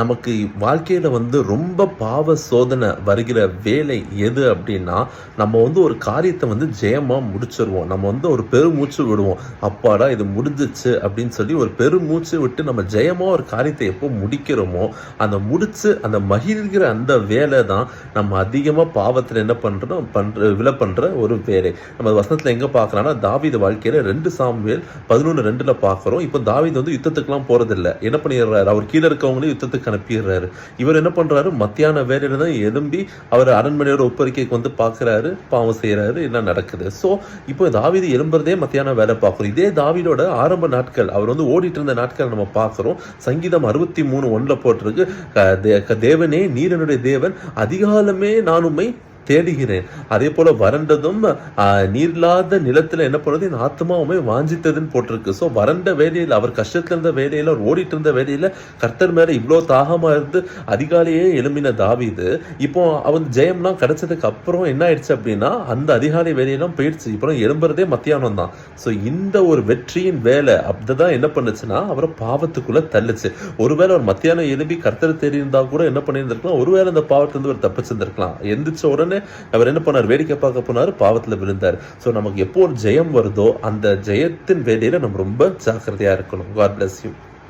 நமக்கு வாழ்க்கையில் வந்து ரொம்ப பாவ சோதனை வருகிற வேலை எது அப்படின்னா நம்ம வந்து ஒரு காரியத்தை வந்து ஜெயமாக முடிச்சிருவோம். நம்ம வந்து ஒரு பெருமூச்சு விடுவோம். அப்பாடா இது முடிஞ்சிச்சு அப்படின்னு சொல்லி ஒரு பெருமூச்சு விட்டு நம்ம ஜெயமாக ஒரு காரியத்தை எப்போ முடிக்கிறோமோ அந்த முடித்து அந்த மகிழ்கிற அந்த வேலை தான் நம்ம அதிகமாக பாவத்தில் என்ன பண்ணுறோம் பண்ணுற விலை பண்ணுற ஒரு வேலை. நம்ம வசனத்தில் எங்கே பார்க்குறோன்னா தாவித வாழ்க்கையில் ரெண்டு சாமுவேல் பதினொன்று ரெண்டில் பார்க்குறோம். இப்போ தாவித வந்து யுத்தத்துக்குலாம் போகிறதில்ல என்ன பண்ணிடுறாரு? அவர் கீழே இருக்கவங்களையும் யுத்தத்துக்கு அனுப்பிடுறாரு இவர் என்ன பண்ணுறாரு மத்தியான வேலையில தான் எழும்பி அவர் அரண்மனையோட ஒப்பறிக்கைக்கு வந்து பார்க்குறாரு பாவம் செய்கிறாரு என்ன நடக்குது? ஸோ இப்போ தாவிது எழும்புறதே மத்தியான வேலை பார்க்குறோம். இதே தாவிதோட ஆரம்ப நாட்கள் அவர் வந்து ஓடிட்டு இருந்த நாட்கள் நம்ம பார்க்குறோம். சங்கீதம் அறுபத்தி மூணு ஒன்றில் போட்டிருக்கு. தேவனே நீரனுடைய தேவன் அதிகாலமே நானுமை தேடுகிறேன். அதே போல வறண்டதும் நீரில்லாத நிலத்துல என்ன பண்ணுறது என் ஆத்மாவுமே வாஞ்சித்ததுன்னு போட்டிருக்கு. ஸோ வறண்ட வேலையில் அவர் கஷ்டத்துல இருந்த வேலையில அவர் ஓடிட்டு இருந்த வேலையில கர்த்தர் மேல இவ்வளோ தாகமா இருந்து அதிகாலையே எழும்பின தாவிது இப்போ அவன் ஜெயம்லாம் கிடைச்சதுக்கு அப்புறம் என்ன ஆயிடுச்சு அப்படின்னா அந்த அதிகாலை வேலையெல்லாம் போயிடுச்சு. இப்போ எழும்புறதே மத்தியானம் தான். ஸோ இந்த ஒரு வெற்றியின் வேலை அப்படிதான் என்ன பண்ணுச்சுன்னா அவரை பாவத்துக்குள்ள தள்ளுச்சு. ஒருவேளை அவர் மத்தியானம் எழுப்பி கர்த்தர் தெரியிருந்தா கூட என்ன பண்ணியிருந்திருக்கலாம்? ஒருவேளை அந்த பாவத்திலிருந்து அவர் தப்பிச்சிருந்திருக்கலாம். எந்திரிச்ச உடனே அவர் என்ன பண்ணார்? வேடிக்கை பார்க்க போனார் பாவத்துல விழுந்தார். ஸோ நமக்கு எப்போ ஒரு ஜெயம் வருதோ அந்த ஜெயத்தின் வேலையில நம்ம ரொம்ப ஜாக்கிரதையா இருக்கணும். God bless you